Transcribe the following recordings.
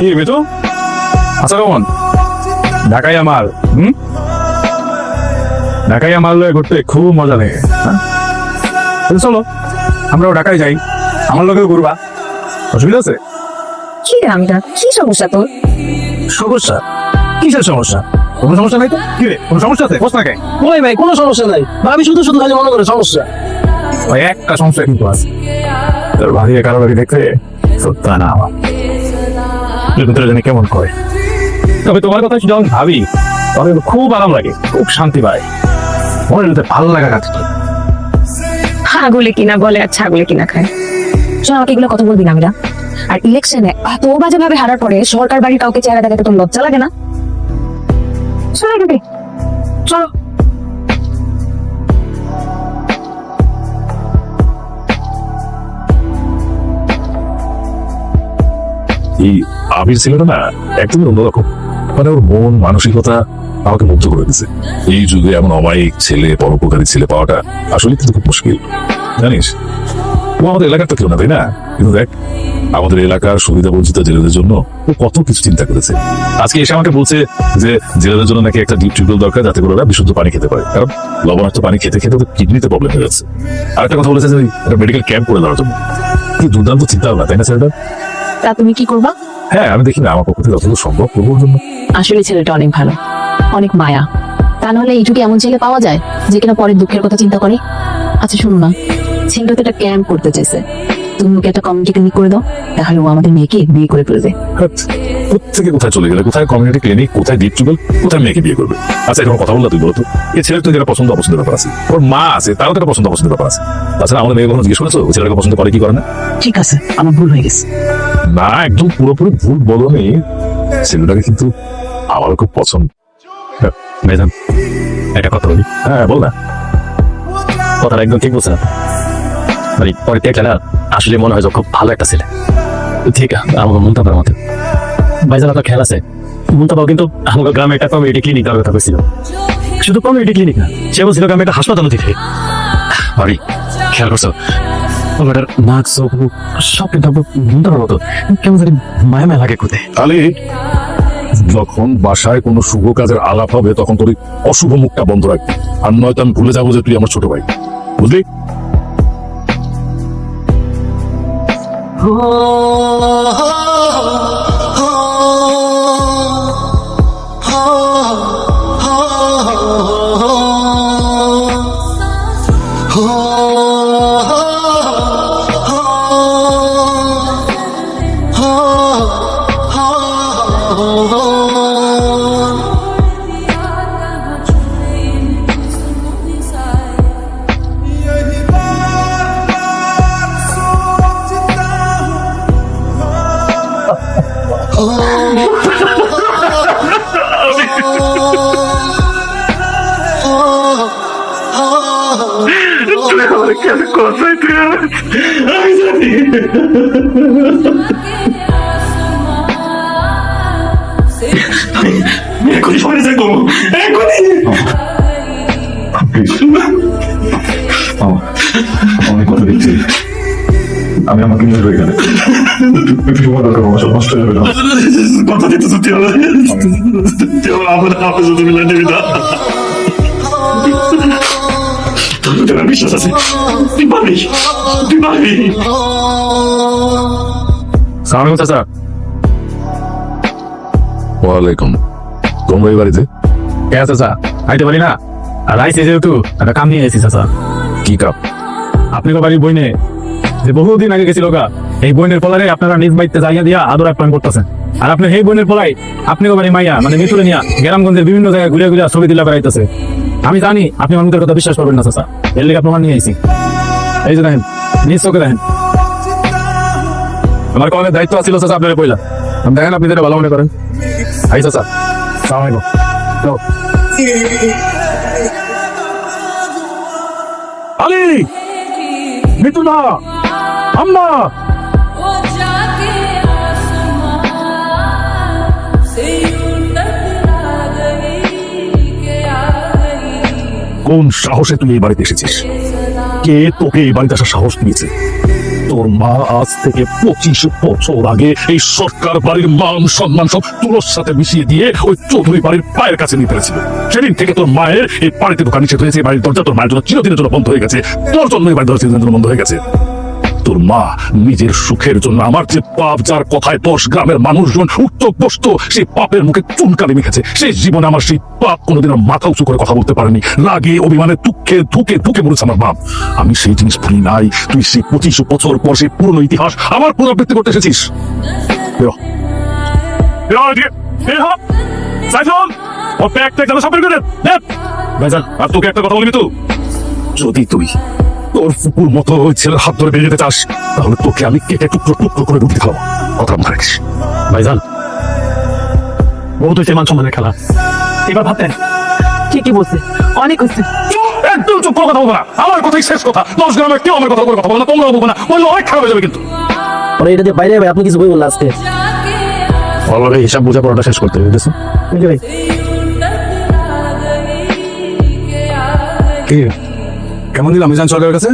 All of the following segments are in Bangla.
কি বেটু আচ্ছা কেমন। ঢাকাই আমার হুম? ঢাকাই আমার লয়ে ঘুরতে খুব মজা লাগে হ্যাঁ? চলো আমরাও ঢাকায় যাই। আমার লোকেও ঘুরবা। অসুবিধা আছে? কি রে আমিটা কি সমস্যা তোর? সমস্যা? কিসের সমস্যা? কোনো সমস্যা নাই তো? কি রে কোনো সমস্যা আছে? বস না কে? ওই ভাই কোনো সমস্যা নাই। ভাবি শুধু শুধু খালি মনে করে সমস্যা। ওই একটা সমস্যা কিন্তু আছে। তোর ভারী কারও বাড়ি দেখতে সত্য না আমার ভিতরে জানি কেমন করে তবে তোমার কথা যখন ভাবি তবে খুব আরাম লাগে, খুব শান্তি পায়। মনের ভিতরে ভালো লাগা কাজ ছাগলে কিনা বলে আর ছাগলে কিনা খায়। শোন, আমাকে এগুলো কথা বলবি না আমিরা আর ইলেকশনে এত বাজে ভাবে হারার পরে সরকার বাড়ির কাউকে চেহারা দেখাতে তোর লজ্জা লাগে না। চলো। চলো। এই আবির ছেলেটা না একদমই অন্যরকম। মানে ওর মন, মানসিকতা আমাকে মুগ্ধ করে দিছে এই যুগে এমন অমায়িক ছেলে, পরোপকারী ছেলে পাওয়াটা আসলে কিন্তু খুব মুশকিল। জানিস? ও আমাদের এলাকার তো কেউ না, তাই না? কিন্তু দেখ, আমাদের এলাকার সুবিধা বঞ্চিত জেলেদের জন্য ও কত কিছু চিন্তা করেছে। আজকে এসে আমাকে বলছে যে জেলেদের জন্য নাকি একটা ডিপ টিউবওয়েল দরকার যাতে করে ওরা বিশুদ্ধ পানি খেতে পারে। কারণ লবণাক্ত পানি খেতে খেতে ওদের কিডনিতে প্রবলেম হয়ে যাচ্ছে। আর একটা কথা বলেছে যে একটা মেডিকেল ক্যাম্প করে দেওয়ার জন্য। কি দুর্দান্ত চিন্তা ভাবনা তাই না ছেলেটা? তা তুমি কি করবা? হ্যাঁ আমি দেখি না আমার পক্ষ থেকে যতদূর সম্ভব করব জন্য। আসলে ছেলেটা অনেক ভালো অনেক মায়া। তা নাহলে এই যুগে এমন ছেলে পাওয়া যায় যে কিনা পরের দুঃখের কথা চিন্তা করে? আচ্ছা শোনো না ছেলেটা তো একটা ক্যাম্প করতে চাইছে। তুমি ওকে একটা কমিউনিটি ক্লিনিক করে দাও তাহলে ও আমাদের মেয়েকে বিয়ে করে ফেলবে। হাট, কোথায় চলে গেলে কোথায় কমিউনিটি ক্লিনিক কোথায় ডিপ টিউবওয়েল কোথায় মেয়েকে বিয়ে করবে? আচ্ছা এখন কথা বললা তুই বলতো এই ছেলের তো যেটা পছন্দ অপছন্দের ব্যাপার আছে। ওর মা আছে তারও তো একটা পছন্দ অপছন্দের ব্যাপার আছে। তাছাড়া আমাদের মেয়ে কখনো জিজ্ঞেস করেছ? ছেলেটাকে পছন্দ করে কি করে না? ঠিক আছে আমার ভুল হয়ে গেছে। না একদম পুরোপুরি ভুল বলনি। ছেলেটাকে কিন্তু আমারও খুব পছন্দ। হ্যাঁ, ভাইজান একটা কথা বলি? হ্যাঁ বল না। কথাটা একদম ঠিক বলছে মানে পরে দেখলে না আসলে মনে হয় যে খুব ভালো একটা ছেলে। ঠিক আছে আমাকে মন্তব্যের মতো। ভাইজান আপনার খেয়াল আছে? মন্তব্য কিন্তু আমাকে গ্রামে একটা কমিউনিটি ক্লিনিক দেওয়ার কথা বলছিল। শুধু কমিউনিটি ক্লিনিক না সে বলছিল গ্রামে একটা হাসপাতাল দিতে ভাবি খেয়াল করছ? ওটার নাক চোখ মুখ সব কিন্তু মতো। কেমন জানি মায়া মায়া লাগে কোথায় তাহলে যখন বাসায় কোনো শুভ কাজের আলাপ হবে তখন তোর অশুভ মুখটা বন্ধ রাখবি আর নয়তো আমি ভুলে যাব যে তুই আমার ছোট ভাই। বুঝলি? Não, eu quero concentrar. oh oh oh parece como. Mercúrio! Ó. Ó, enquanto eu আমি আমাকে নিয়ে রয়ে গেলে একটু সময় দরকার আমার সব নষ্ট হয়ে যাবে না? কথা দিতে সত্যি হবে। আমরা আমরা শুধু মিলে নিবি না। তোর বিশ্বাস আছে? তুই পারবি? তুই পারবি? সালাম চাচা ওয়ালাইকুম। তোমরা এই বাড়িতে? কে চাচা আইতে পারি না? আর আইসি যেহেতু একটা কাম নিয়ে এসেছি চাচা কি কাপ আপনি তো বাড়ির বইনে যে বহুদিন আগে গেছিল গা, এই বইনের পলারে আপনারা নিজ বাড়িতে জায়গা দিয়া আদর আপ্যায়ন করতেছেন। আর আপনি এই বইনের পলাই আপনি বাড়ি মাইয়া মানে মিতুরে নিয়া গ্রামগঞ্জের বিভিন্ন জায়গায় ঘুরে ঘুরে ছবি দিলা বেড়াইতেছে। আমি জানি আপনি মানুষের কথা বিশ্বাস করবেন না, চাচা। এর লেগে প্রমাণ নিয়ে আইছি। এই যে দেখেন, নিজ চোখে দেখেন। আমার কমের দায়িত্ব আছিল, চাচা, আপনার পয়লা আমি দেখেন আপনি যেটা ভালো মনে করেন। আই, চাচা, সালাম আলাইকুম। আলী! মিতু না আম্মা কোন সাহসে তুই এই বাড়িতে এসেছিস? কে তোকে এই বাড়িতে আসার সাহস দিয়েছে? তোর মা আজ থেকে পঁচিশ বছর আগে এই সরকার বাড়ির মান সম্মান সব তুলোর সাথে মিশিয়ে দিয়ে ওই চৌধুরী বাড়ির পায়ের কাছে নিয়ে ফেলেছিল। সেদিন থেকে তোর মায়ের এই বাড়িতে দোকান নিষেধ হয়েছে বাড়ির দরজা তোর মায়ের জন্য চিরদিনের জন্য বন্ধ হয়ে গেছে। তোর জন্য এই বাড়ির দরজা চিরদিনের জন্য বন্ধ হয়ে গেছে। তোর মা নিজের সুখের জন্য আমার যে পাপ, যার কথায় দশ গ্রামের মানুষজন উঠত বসত সেই পাপের মুখে চুনকালি মেখেছে। সেই জীবনে আমার সেই পাপ কোনোদিন মাথা উঁচু করে কথা বলতে পারেনি। লাগে অভিমানে, দুঃখে, ধুকে ধুকে মরেছে আমার বাপ আমি সেই জিনিস ভুলি নাই। তুই সেই পঁচিশ বছর পর সেই পুরনো ইতিহাস আমার পুনরাবৃত্তি করতে এসেছিস। আর তোকে একটা কথা বলবি তো? যদি তুই তোর ফুকুর মতো ওই ছেলের হাত ধরে বেরিয়ে চাস তাহলে তোকে আমি কেটে টুকরো টুকরো করে রুটি খাওয়াবো। কথা মনে রাখিস। ভাইজান বহুত হয়েছে মান সম্মানের খেলা। এবার ভাবতেন ঠিকই বলছে? অনেক হচ্ছে। একদম চুপ করে কথা বলব না। আমার কথাই শেষ কথা। দশ গ্রামে কেউ আমার কথা বলে কথা বলে না তোমরাও বলব না। বললে অনেক খারাপ হয়ে যাবে কিন্তু। পরে এটা যে বাইরে ভাই আপনি কিছু বই বললেন আজকে? ভালোভাবে হিসাব বোঝা পড়াটা শেষ করতে হবে? বুঝলি ভাই কি? কেমন দিলাম মিজান সরকারের কাছে?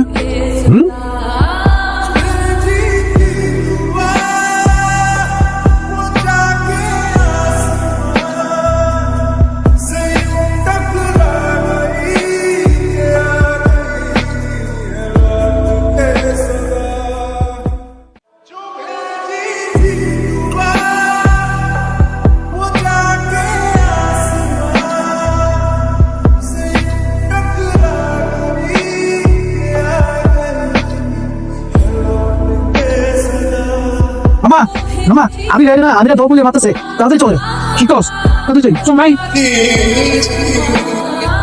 আমি যাই না আমি দৌড় বলে মারতেছে। তাড়াতাড়ি চলে। কি কস? তাড়াতাড়ি চল। চল ভাই।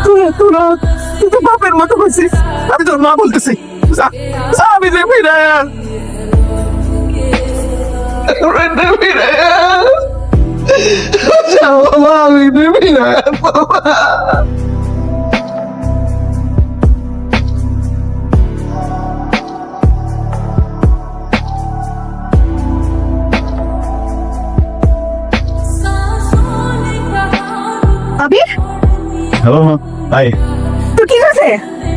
তোরা তোরা তুই তো বাপের মতো করছিস আমি তোর মা বলতেছি। আমি না দেবি না যাও বাবা, আমি দেবি হ্যালো মা হাই তোর কি হয়েছে?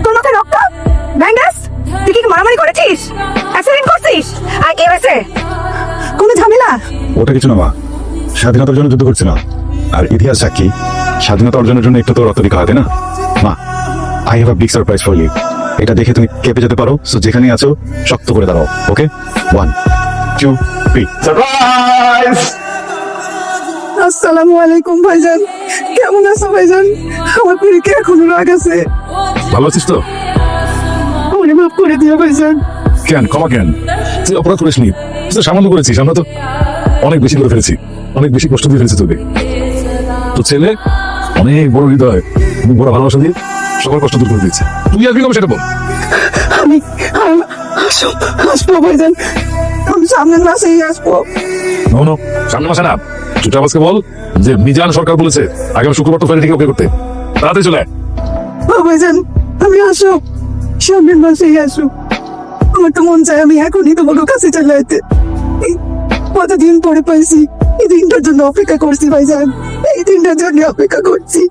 তোর মাথায় রক্ত? ব্যান্ডাস তুই কি মারামারি করেছিস? অ্যাক্সিডেন্ট করছিস? আর কি হয়েছে? কোনো ঝামেলা? ওটা কিছু না মা। স্বাধীনতার জন্য যুদ্ধ করছে না আর ইতিহাস সাক্ষী স্বাধীনতা অর্জনের জন্য একটু তো রক্ত দিতে হয় না? মা I have a big surprise for you এটা দেখে তুমি কেঁপে যেতে পারো। সো যেখানেই আছো শক্ত করে দাঁড়াও okay one two three surprise আসসালামু আলাইকুম ভাইজান। কেমন আছো ভাইজান? আমার পরীক্ষা এখনও রাগ আছে। ভালো আছিস তো? আমাকে মাফ করে দিও ভাইজান। কেন? ক্ষমা কেন? তুই অপরাধ করিস নি। তুই সামান্য করেছিস আমরা তো অনেক বেশি করে ফেলেছি। অনেক বেশি কষ্ট দিয়ে ফেলেছি তোকে। তো ছেলে অনেক বড় হৃদয় অনেক বড় ভালোবাসা দিয়ে সকল কষ্ট দূর করে দিয়েছে। তুই আসবি কবে সেটা বল। আমি আমি আসো আসব ভাইজান। আমি সামনের মাসেই আসব। নো নো সামনে মাসে না। চুটাবাসকে বল যে মিজান সরকার বলেছে আগামী শুক্রবার তো ফেরি ওকে করতে। তাড়াতাড়ি চলে আমি আসো। সামনের মাসেই আসো। আমার তো মন চায় আমি এখনই তোমাকে কাছে চলে যেতে পরে পাইছি? এই দিনটার জন্য অপেক্ষা করছি ভাইজান। এই দিনটার জন্য অপেক্ষা করছি।